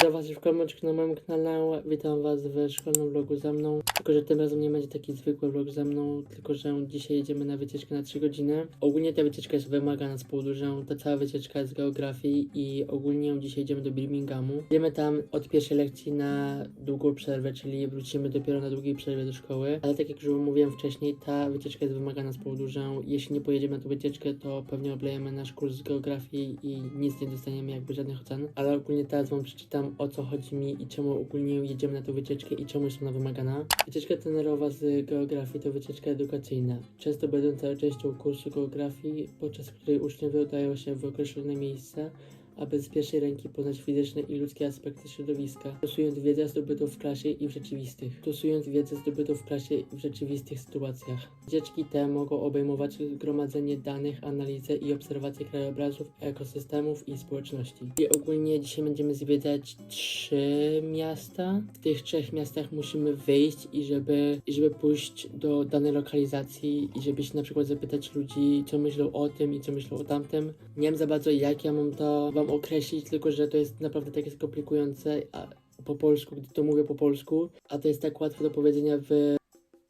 Witam was już komuczek na moim kanale, witam was w szkolnym vlogu ze mną. Tylko, że tym razem nie będzie taki zwykły vlog ze mną, tylko, że dzisiaj jedziemy na wycieczkę na 3 godziny. Ogólnie ta wycieczka jest wymagana z powodu, ta cała wycieczka jest z geografii i ogólnie dzisiaj jedziemy do Birminghamu. Jedziemy tam od pierwszej lekcji na długą przerwę, czyli wrócimy dopiero na długiej przerwie do szkoły. Ale tak jak już mówiłem wcześniej, ta wycieczka jest wymagana z powodu, jeśli nie pojedziemy na tę wycieczkę, to pewnie oblejemy nasz kurs z geografii i nic nie dostaniemy jakby żadnych ocen. Ale ogólnie teraz wam przeczytam o co chodzi mi i czemu ogólnie jedziemy na tę wycieczkę i czemu jest ona wymagana. Wycieczka trenerowa z geografii to wycieczka edukacyjna, często będąca częścią kursu geografii, podczas której uczniowie udają się w określone miejsca, aby z pierwszej ręki poznać fizyczne i ludzkie aspekty środowiska, stosując wiedzę zdobytą w klasie i w rzeczywistych, stosując wiedzę zdobytą w klasie i w rzeczywistych sytuacjach. Wycieczki te mogą obejmować gromadzenie danych, analizę i obserwację krajobrazów, ekosystemów i społeczności. I ogólnie dzisiaj będziemy zwiedzać trzy miasta. W tych trzech miastach musimy wyjść i żeby, i żeby pójść do danej lokalizacji i żeby się na przykład zapytać ludzi, co myślą o tym i co myślą o tamtym. Nie wiem za bardzo jak ja mam to wam określić, tylko że to jest naprawdę takie skomplikujące a po polsku, gdy to mówię po polsku, a to jest tak łatwe do powiedzenia w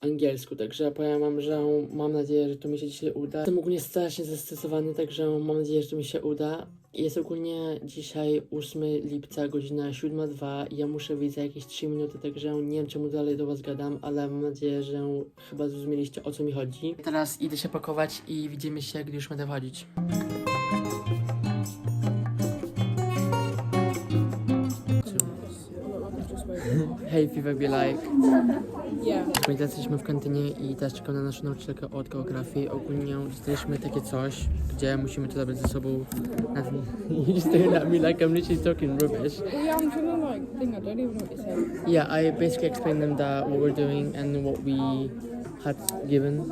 angielsku, także powiem wam, że mam nadzieję, że to mi się dzisiaj uda. Jestem ogólnie strasznie zestresowany, także mam nadzieję, że to mi się uda. Jest ogólnie dzisiaj 8 lipca, godzina 7.02 i ja muszę wyjść za jakieś 3 minuty, także nie wiem czemu dalej do was gadam, ale mam nadzieję, że chyba zrozumieliście o co mi chodzi. Teraz idę się pakować i widzimy się, gdy już będę wchodzić. Hej, Five be like. Yeah. Ogólnie teraz jesteśmy w kantynie i teraz czekam na naszą nauczycielkę od geografii. Ogólnie dostaliśmy takie coś, gdzie musimy to zabrać ze sobą na ten... You staring at me like I'm literally talking rubbish. Well, yeah, I'm trying to like think. I don't even know what you're saying. Yeah, I basically explained them that what we're doing and what we had given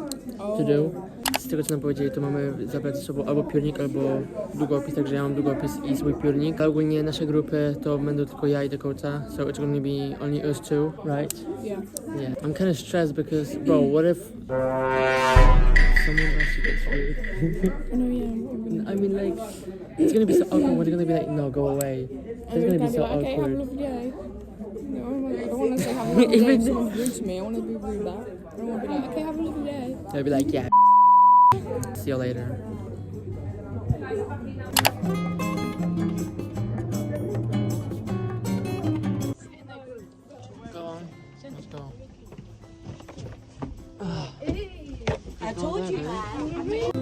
to do. Z tego co nam powiedzieli, to mamy zabrać ze sobą albo piórnik, albo długopis, także ja mam długopis i swój piórnik. Ale ogólnie nasze grupy to będą tylko ja i Dakota, so it's gonna be only us two, right? Yeah. Yeah, I'm kind of stressed because, bro, what if someone else gets food? I know. Yeah. I mean, like, it's gonna be so awkward. We're gonna be like, no, go away. It's gonna be so okay, have a awkward. lovely day. No, oh my God, I don't want to say have a lovely day. if Someone's rude to me. I want to be rude that. I don't want to be like, okay, have a lovely day. They'll be like, yeah. See you later. Go on. Let's go. I told you that.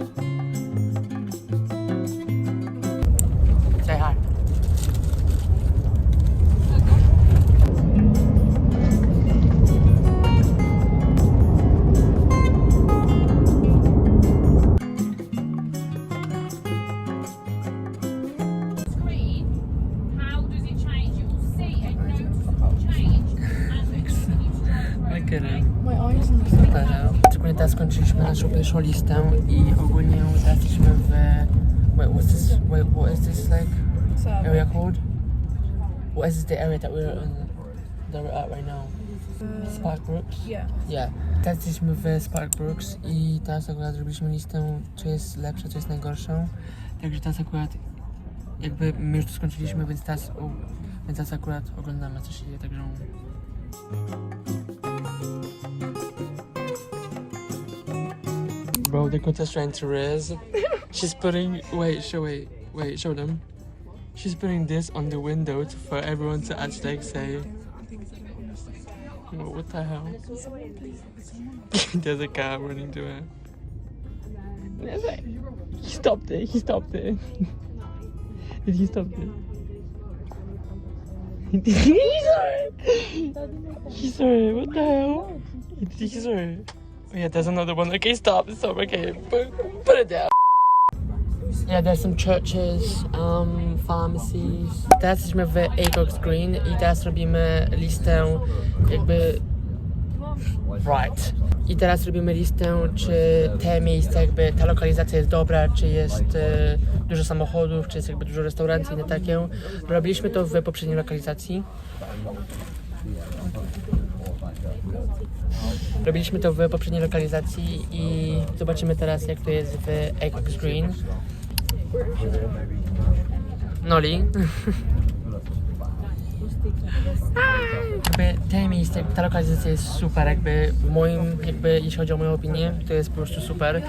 The hell? Ogólnie teraz skończyliśmy naszą pierwszą listę i ogólnie teraz jesteśmy w... Wait, what's this? Wait, what is this like? area called? What is the area that we're in, that we're at right now? Spark Brooks? Yeah. Yeah. Teraz jesteśmy w Spark Brooks i teraz akurat zrobiliśmy listę, co jest lepsze, co jest najgorsze. Także teraz akurat jakby my już to skończyliśmy, więc teraz, więc teraz akurat oglądamy co się dzieje, także... Bro, the contest trying to Riz. She's putting wait, show wait, wait, show them. She's putting this on the window to, for everyone to actually like say. What, what the hell? There's a car running to her. He stopped it. He stopped it. Did he stop it? he saw it. He saw it. What the hell? He, he saw it. Yeah, there's another one. Okay, stop. Stop. Okay, put it down. Yeah, there's some churches, um, pharmacies. Teraz jesteśmy w Acox Green i teraz robimy listę jakby... Right. I teraz robimy listę, czy te miejsca, jakby ta lokalizacja jest dobra, czy jest e, dużo samochodów, czy jest jakby dużo restauracji i na takie. Robiliśmy to w poprzedniej lokalizacji. Robiliśmy to w poprzedniej lokalizacji i zobaczymy teraz jak to jest w Acox Green. Noli. Jakby te miejsce, ta lokalizacja jest super, jakby w moim, jakby jeśli chodzi o moją opinię, to jest po prostu super.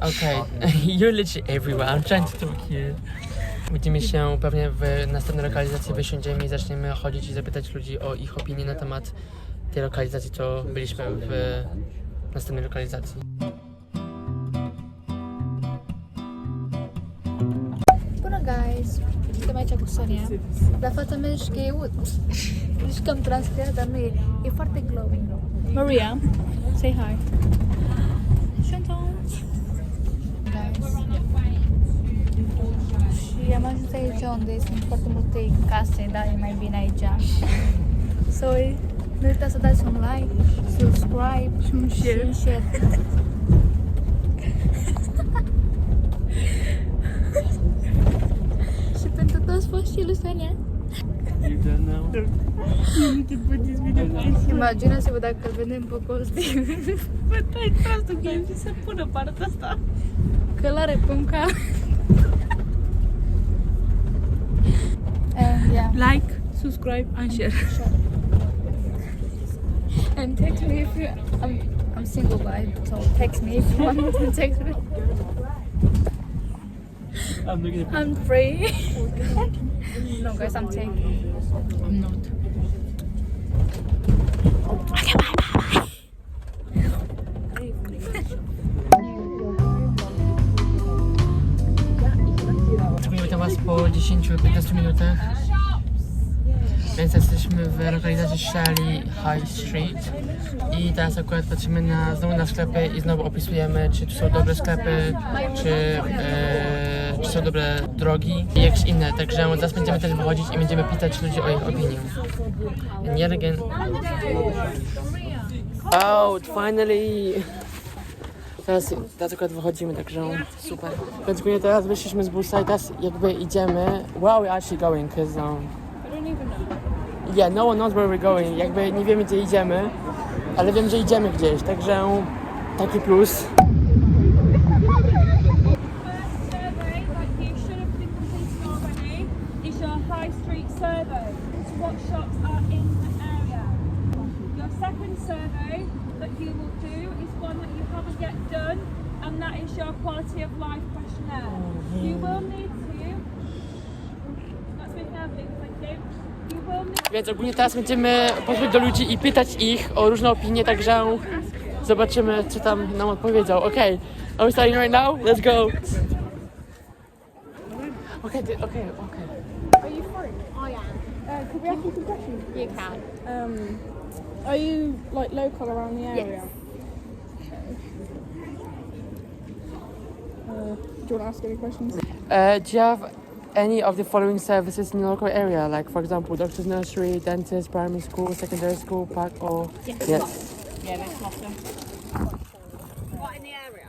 Okej, you're literally everywhere, I'm trying to talk here. Widzimy się pewnie w następnej lokalizacji, wysiądziemy i zaczniemy chodzić i zapytać ludzi o ich opinię na temat tej lokalizacji, co byliśmy w następnej lokalizacji. Bueno guys, kita baca kursnya. Dapat também que eu Iskam transfer também e forte glowing. Maria, say hi. Mam tutaj John, jestem forte multej kasy, daj mai bine aici. So, nu uitați să dați un like, subscribe și un share. Și share. și pentru toți foștii lui Sonia. You don't know. Imaginați-vă dacă îl vedem pe Costi. Bă, tai prostul că mi se pună partea asta. Călare pe un cal. Yeah. Like, subscribe and share. And text me if you. I'm, I'm single, but so text me if you want to text me. I'm looking at I'm free. no, guys, I'm taking. I'm not. Witam Was po 10-15 minutach. Więc jesteśmy w lokalizacji Shelley High Street i teraz akurat patrzymy na, znowu na sklepy i znowu opisujemy, czy tu są dobre sklepy, czy, e, czy są dobre drogi i jakieś inne. Także zaraz będziemy też wychodzić i będziemy pytać ludzi o ich opinię. And yet again... Out, finally! Teraz, teraz akurat wychodzimy, także super. Więc teraz wyszliśmy z busa i teraz jakby idziemy. Are we actually going? Cause, um, yeah, no one knows where we're going. Jakby nie wiemy gdzie idziemy, ale wiem, że idziemy gdzieś, także taki plus. you will need to. That's thank you. You Więc ogólnie teraz będziemy podchodzić do ludzi i pytać ich o różne opinie, także zobaczymy, co tam nam odpowiedzą. Okej, are we starting right now? Let's go! Okay, ty- okay, okay. Uh, could we ask you some questions? You can. Um, are you like local around the area? Uh, do you want to ask any questions? Uh, do you have any of the following services in the local area? Like, for example, doctor's nursery, dentist, primary school, secondary school, park, or yes. Yeah, there's lots of. What in the area?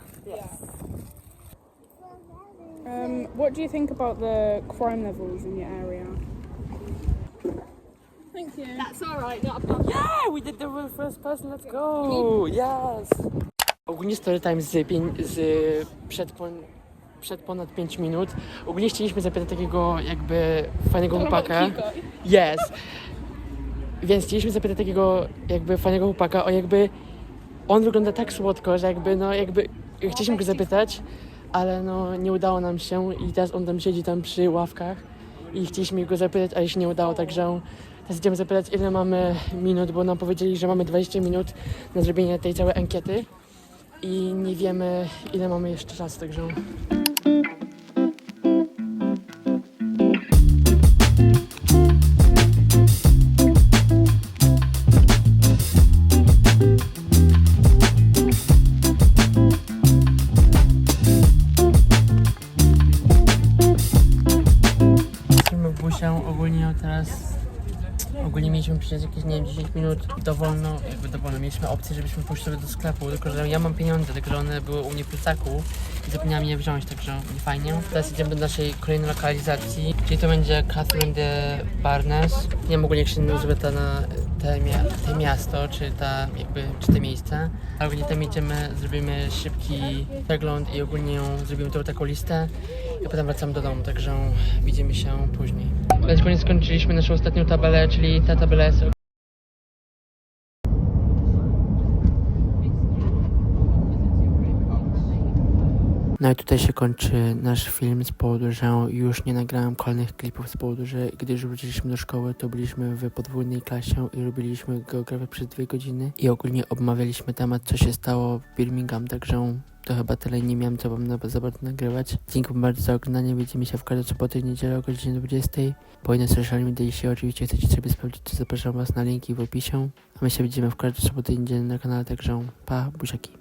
Um, what do you think about the crime levels in your area? Thank you. That's all right. Not a problem. Yeah, we did the real first person. Let's go. Yes. Ogólnie story time z, pię- z przed, pon, przed ponad 5 minut. Ogólnie chcieliśmy zapytać takiego jakby fajnego chłopaka. Yes. Więc chcieliśmy zapytać takiego jakby fajnego chłopaka o jakby on wygląda tak słodko, że jakby no jakby chcieliśmy go zapytać, ale no nie udało nam się i teraz on tam siedzi tam przy ławkach i chcieliśmy go zapytać, ale się nie udało, także teraz idziemy zapytać ile mamy minut, bo nam powiedzieli, że mamy 20 minut na zrobienie tej całej ankiety i nie wiemy ile mamy jeszcze czasu, także ogólnie mieliśmy przez jakieś, nie wiem, 10 minut dowolno, jakby dowolno, mieliśmy opcję, żebyśmy poszli sobie do sklepu, tylko że ja mam pieniądze, tylko że one były u mnie w plecaku zapomniałam je wziąć, także nie fajnie. Teraz idziemy do naszej kolejnej lokalizacji, czyli to będzie Catherine de Barnes. Nie wiem ogólnie jak się nazywa na, te, te miasto, czy ta jakby, czy te miejsce. Ale ogólnie tam idziemy, zrobimy szybki przegląd i ogólnie zrobimy tą taką listę. I potem wracam do domu, także widzimy się później. Dlatego nie skończyliśmy naszą ostatnią tabelę, czyli ta tabela jest No i tutaj się kończy nasz film z powodu, że już nie nagrałem kolejnych klipów z powodu, że gdy już wróciliśmy do szkoły, to byliśmy w podwójnej klasie i robiliśmy geografię przez dwie godziny i ogólnie omawialiśmy temat, co się stało w Birmingham, także to chyba tyle nie miałem co wam za bardzo nagrywać. Dziękuję bardzo za oglądanie, widzimy się w każdą sobotę i niedzielę o godzinie 20. Po inne social media, jeśli oczywiście chcecie sobie sprawdzić, to zapraszam was na linki w opisie. A my się widzimy w każdą sobotę i niedzielę na kanale, także pa, buziaki.